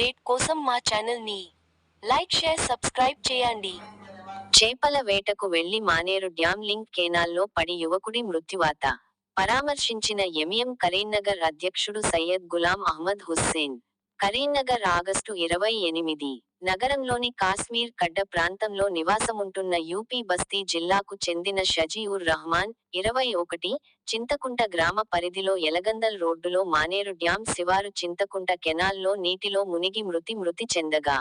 Update కోసం మా ఛానల్ని లైక్ షేర్ సబ్స్క్రైబ్ చేయండి. చేపల వేటకు వెళ్ళి మానేరు డ్యాం లింక్ కెనాల్లో పడి యువకుడి మృత్యువాత. పరామర్శించిన ఎంఎం కరీంనగర్ అధ్యక్షుడు సయ్యద్ గులాం అహ్మద్ హుస్సేన్. కరీంనగర్ ఆగస్టు ఇరవై ఎనిమిది నగరంలోని కాశ్మీర్ కడ్డ ప్రాంతంలో నివాసముంటున్న యూపీ బస్తీ జిల్లాకు చెందిన షజీవుర్ రహమాన్ ఇరవై ఒకటి చింతకుంట గ్రామ పరిధిలో ఎలగందల్ రోడ్డులో మానేరు డ్యాం శివారు చింతకుంట కెనాల్లో నీటిలో మునిగి మృతి మృతి చెందగా.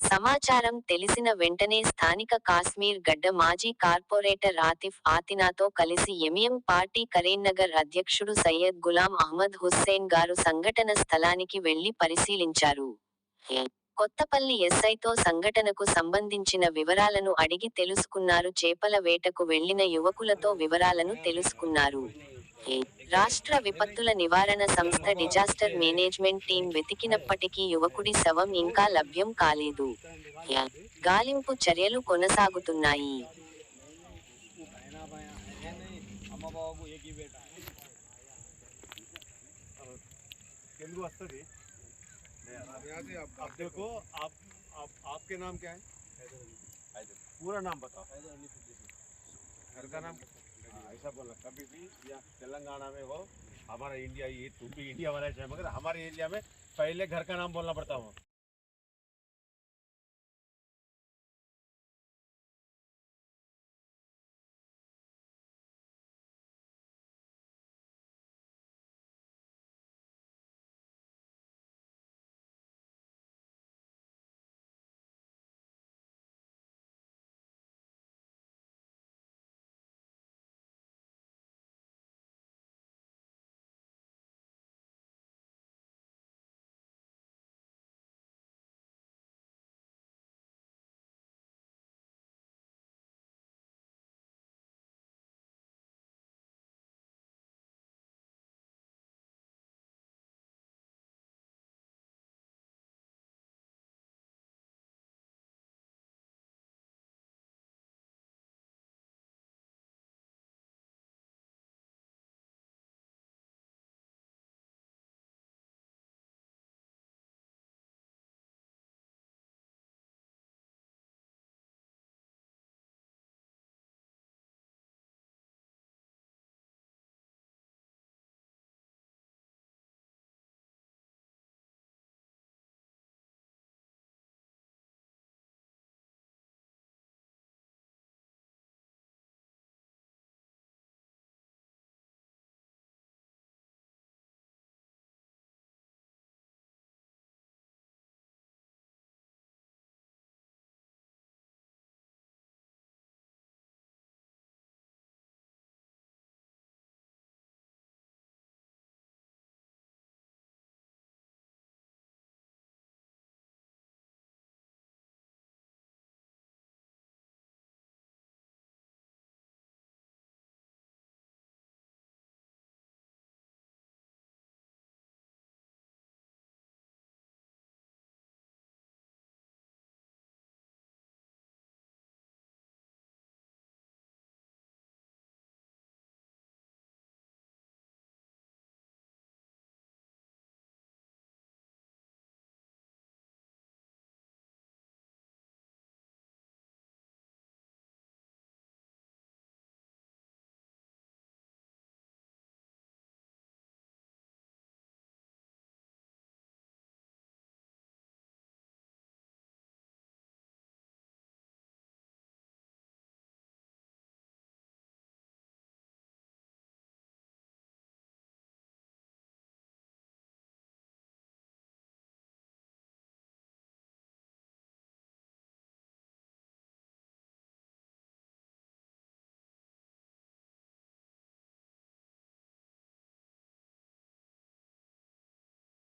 సమాచారం తెలిసిన వెంటనే స్థానిక కాశ్మీర్ గడ్డ మాజీ కార్పొరేటర్ ఆతిఫ్ ఆతినాతో కలిసి ఎంఎం పార్టీ కరీంనగర్ అధ్యక్షుడు సయ్యద్ గులాం అహ్మద్ హుస్సేన్ గారు సంఘటన స్థలానికి వెళ్ళి పరిశీలించారు. కొత్తపల్లి ఎస్ఐతో సంఘటనకు సంబంధించిన వివరాలను అడిగి తెలుసుకున్నారు. చేపల వేటకు వెళ్ళిన యువకులతో వివరాలను తెలుసుకున్నారు. రాష్ట్ర విపత్తుల నివారణ సంస్థ డిజాస్టర్ మేనేజ్మెంట్ టీం వెతికినప్పటికీ యువకుడి శవం ఇంకా లభ్యం కాలేదు గాలింపు చర్యలు కొనసాగుతున్నాయి అమ్మ బాబు ఏకీ బేట तेलुगु वस्तुदी अब देखो आप आप आपके नाम क्या है पूरा नाम बताओ घर का नाम हाँ, ऐसा बोला, कभी भी या तेलंगाना में हो, हमारा इंडिया ये तुम भी इंडिया वाला है मगर हमारे एरिया में पहले घर का नाम बोलना पड़ता हो